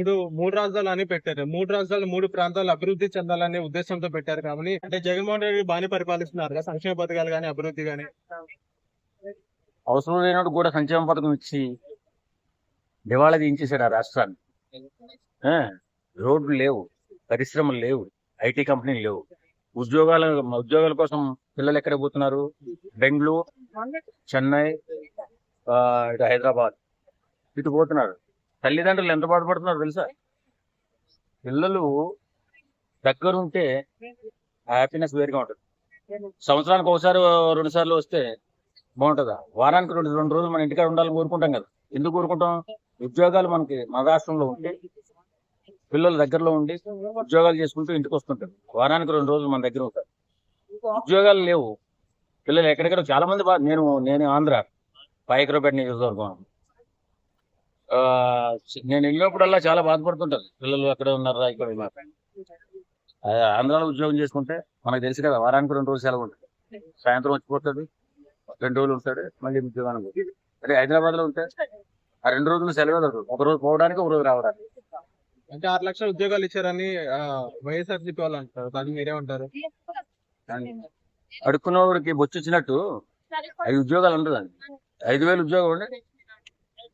ఇప్పుడు మూడు రాజధానులు అని పెట్టారు. మూడు రాజధానులు మూడు ప్రాంతాలు అభివృద్ధి చెందాలనే ఉద్దేశంతో పెట్టారు కాబట్టి అంటే జగన్మోహన్ రెడ్డి బాగానే పరిపాలిస్తున్నారు కదా సంక్షేమ పథకాలు కానీ అభివృద్ధి కానీ అవసరం లేనప్పుడు కూడా సంక్షేమ పథకం ఇచ్చి దివాళా దించేశాడు ఆ రాష్ట్రాన్ని. ఆ, రోడ్లు లేవు పరిశ్రమలు లేవు ఐటీ కంపెనీలు లేవు. ఉద్యోగాల ఉద్యోగాల కోసం పిల్లలు ఎక్కడ పోతున్నారు? బెంగళూరు చెన్నై ఇటు హైదరాబాద్. ఇటు పోతున్నారు. తల్లిదండ్రులు ఎంత బాధపడుతున్నారు తెలుసా? పిల్లలు దగ్గరుంటే హ్యాపీనెస్ వేరుగా ఉంటుంది. సంవత్సరానికి ఒకసారి రెండు సార్లు వస్తే బాగుంటుందా? వారానికి రెండు రెండు రోజులు మన ఇంటికాడ ఉండాలని కోరుకుంటాం కదా. ఎందుకు కోరుకుంటాం? ఉద్యోగాలు మనకి మన రాష్ట్రంలో ఉంటే పిల్లలు దగ్గరలో ఉండి ఉద్యోగాలు చేసుకుంటూ ఇంటికి వస్తుంటారు. వారానికి రెండు రోజులు మన దగ్గర ఉంటారు. ఉద్యోగాలు లేవు. పిల్లలు ఎక్కడెక్కడ చాలా మంది నేను నేను ఆంధ్ర పాయకరపేట నియోజకవర్గం. నేను వెళ్ళినప్పుడల్లా చాలా బాధపడుతుంటారు పిల్లలు అక్కడ ఉన్నారా ఇక్కడ ఆంధ్రాలో ఉద్యోగం చేసుకుంటే మనకు తెలుసు కదా వారానికి రెండు రోజులు సెలవు ఉంటుంది. సాయంత్రం వచ్చిపోతాడు రెండు రోజులు ఉంటాడు మళ్ళీ ఉద్యోగానికి పోతాడు. అదే హైదరాబాద్లో ఉంటే ఆ రెండు రోజులు సెలవు దొరకదు. ఒక రోజు పోవడానికి ఒక రోజు రావడానికి. అంటే ఆరు లక్షల ఉద్యోగాలు ఇచ్చారని వైఎస్ఆర్సీపీ వాళ్ళు అంటారు. దాన్ని ఉంటారు అడుక్కున్నవాడికి బొచ్చు వచ్చినట్టు ఐదు ఉద్యోగాలు ఉండదండి. ఐదు వేలు ఉద్యోగం ఉండి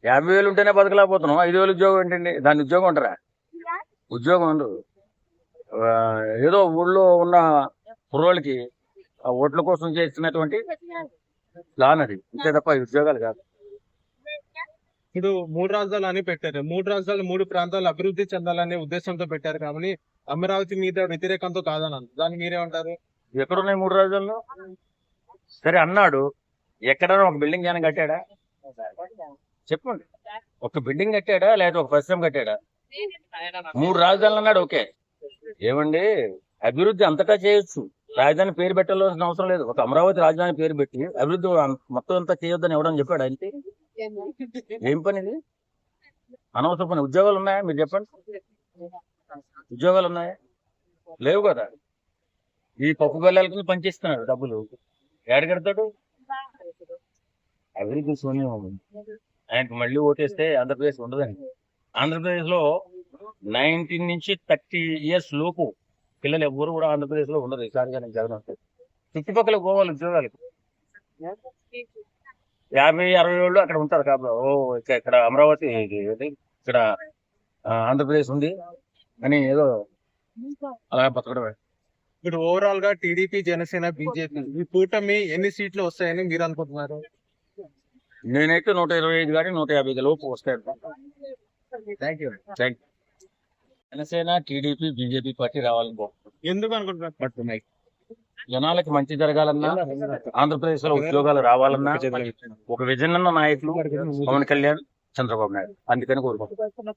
యాభై వేలు ఉంటేనే బతకలేకపోతున్నాం. ఐదు వేలు ఉద్యోగం ఏంటండి? దాని ఉద్యోగం ఉంటారా ఉద్యోగం ఉండదు ఏదో ఊళ్ళో ఉన్న కుర్రోళ్ళకి ఆ ఓట్ల కోసం చేస్తున్నటువంటి ప్లాన్ అది. అంతే తప్ప ఈ ఉద్యోగాలు కాదు. ఇప్పుడు మూడు రాజధానులు అని పెట్టారు. మూడు రాజధానులు మూడు ప్రాంతాలు అభివృద్ధి చెందాలనే ఉద్దేశంతో పెట్టారు కాబట్టి అమరావతి మీద వ్యతిరేకంతో కాదని దాన్ని మీరే ఉంటారు ఎక్కడున్నాయి మూడు రోజుల్లో? సరే అన్నాడు. ఎక్కడైనా ఒక బిల్డింగ్ ఏమైనా కట్టాడా? చెప్పండి. ఒక బిల్డింగ్ కట్టాడా లేదా ఒక పరిశ్రమ కట్టాడా? మూడు రాజధానులు అన్నాడు ఓకే. ఏమండి? అభివృద్ధి అంతటా చేయొచ్చు. రాజధాని పేరు పెట్టాల్సిన అవసరం లేదు. ఒక అమరావతి రాజధాని పేరు పెట్టి అభివృద్ధి మొత్తం అంతా చేయొద్దని ఎవడని చెప్పాడు అంటే ఏం పని ఇది? అనవసర పని. ఉద్యోగాలు ఉన్నాయా? మీరు చెప్పండి. ఉద్యోగాలు ఉన్నాయా? లేవు కదా. ఈ పప్పు బెల్లాలకి పనిచేస్తున్నాడు డబ్బులు. ఏడగడతాడు అభివృద్ధి సోనియా ఆయనకు మళ్ళీ ఓటేస్తే ఆంధ్రప్రదేశ్ ఉండదండి. ఆంధ్రప్రదేశ్లో నైన్టీన్ నుంచి థర్టీ ఇయర్స్ లోపు పిల్లలు ఎవ్వరు కూడా ఆంధ్రప్రదేశ్లో ఉండదు ఈసారి కానీ జగన్ వస్తే చుట్టుపక్కల పోవాలి ఉద్యోగాలకు యాభై అరవై ఏళ్ళు అక్కడ ఉంటారు కాబట్టి ఓ ఇక్కడ అమరావతి ఇక్కడ ఆంధ్రప్రదేశ్ ఉంది. అని ఏదో అలా బతకడమే. ఇప్పుడు ఓవరాల్గా టీడీపీ జనసేన బీజేపీ ఈ కూటమి ఎన్ని సీట్లు వస్తాయని మీరు అనుకుంటున్నారు? నేనైతే నూట ఇరవై ఐదు కానీ నూట యాభై లోపు వస్తాయి thank you thank Janasena TDP BJP party రావాలని కోరుకుంటున్నాను. ఎందుకు అనుకుంటున్నారు? జనాలకి మంచి జరగాలన్నా ఆంధ్రప్రదేశ్లో ఉద్యోగాలు రావాలన్నా ఒక విజన్. ఉన్న నాయకులు పవన్ కళ్యాణ్ చంద్రబాబు నాయుడు. అందుకని కోరుకుంటున్నాను